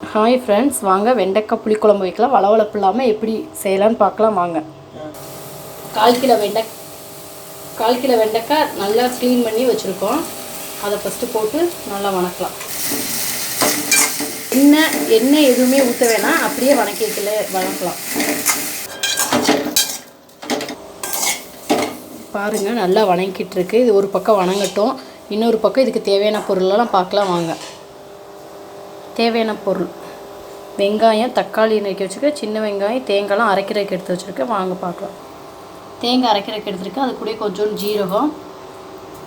Hi friends வாங்க வெண்டைக்காய் புளிக்குழம்பு வைக்கலாம். வளவளப்பு இல்லாமல் எப்படி செய்யலான்னு பார்க்கலாம் வாங்க. கால் கிலோ வெண்டை கால் கிலோ வெண்டைக்காய் நல்லா க்ளீன் பண்ணி வச்சுருக்கோம். அதை ஃபஸ்ட்டு போட்டு நல்லா வணக்கலாம். எண்ணெய் எண்ணெய் எதுவுமே ஊற்ற வேணாம். அப்படியே வணக்கிக்கல வணக்கலாம். பாருங்கள் நல்லா வணங்கிட்டு இருக்கு. இது ஒரு பக்கம் வணங்கட்டும். இன்னொரு பக்கம் இதுக்கு தேவையான பொருளெல்லாம் பார்க்கலாம் வாங்க. தேவையான பொருள். வெங்காயம் தக்காளி நறுக்கி வச்சுருக்கேன் சின்ன வெங்காயம் தேங்காய்லாம் அரைக்கிறதுக்கு எடுத்து வச்சுருக்கேன் வாங்க பார்க்கலாம். தேங்காய் அரைக்கிறதுக்கு எடுத்துருக்கேன். அது கூட கொஞ்சோண்டு ஜீரகம்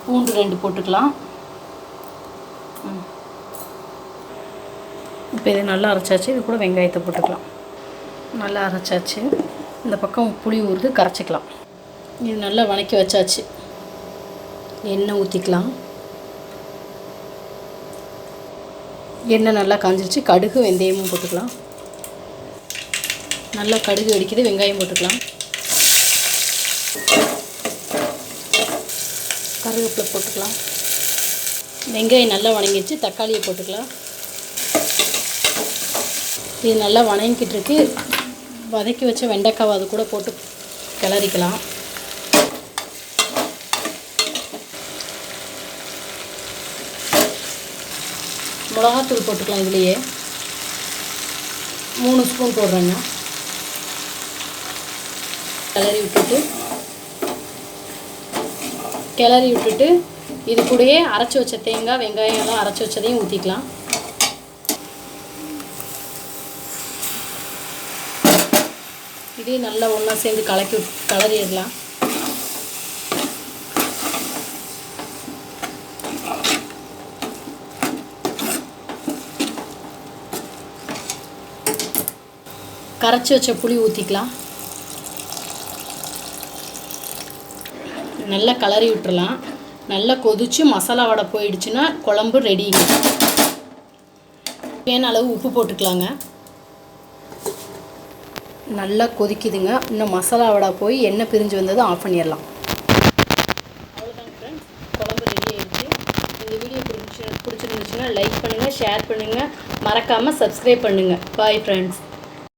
பூண்டு ரெண்டு போட்டுக்கலாம். ம். இப்போ இது நல்லா அரைச்சாச்சு. இது கூட வெங்காயத்தை போட்டுக்கலாம். நல்லா அரைச்சாச்சு. இந்த பக்கம் புளி ஊறுது கரைச்சிக்கலாம். இது நல்லா வணக்கி வச்சாச்சு. எண்ணெய் ஊற்றிக்கலாம் எண்ணெய் நல்லா காஞ்சிருச்சு. கடுகு வெந்தயமும் போட்டுக்கலாம். நல்லா கடுகு வெடிக்குது. வெங்காயம் போட்டுக்கலாம். கருவேப்பிலை போட்டுக்கலாம். வெங்காயம் நல்லா வணங்கிடுச்சு. தக்காளியை போட்டுக்கலாம். இது நல்லா வணங்கிட்டு இருக்கு. வதக்கி வச்ச வெண்டைக்காவை அது கூட போட்டு கிளறிக்கலாம். மிளகாத்தூள் போட்டுக்கலாம் இதுலேயே. மூணு ஸ்பூன் போடுறேங்க. கிளறி விட்டுட்டு கிளறி விட்டுட்டு இது கூடயே அரைச்சி வச்ச தேங்காய் வெங்காயம் எல்லாம் அரைச்சி வச்சதையும் ஊற்றிக்கலாம் இதையும் நல்லா ஒன்றா சேர்ந்து கலக்கி விட்- கரைச்சி வச்ச புளி ஊற்றிக்கலாம் நல்லா கலரி விட்டுறலாம். நல்லா கொதித்து மசாலா வடை போயிடுச்சுன்னா குழம்பு ரெடிங்க தேன அளவு உப்பு போட்டுக்கலாங்க. நல்லா கொதிக்குதுங்க. இன்னும் மசாலா வடை போய் எண்ணெய் பிரிஞ்சு வந்ததும் ஆஃப் பண்ணிடலாம். அவ்வளோதாங்க ஃப்ரெண்ட்ஸ் குழம்பு ரெடி ஆகிடுச்சு இந்த வீடியோ பிடிச்சி பிடிச்சிருந்துச்சுன்னா லைக் பண்ணுங்கள் ஷேர் பண்ணுங்கள் மறக்காமல் சப்ஸ்கிரைப் பண்ணுங்கள் பாய் ஃப்ரெண்ட்ஸ்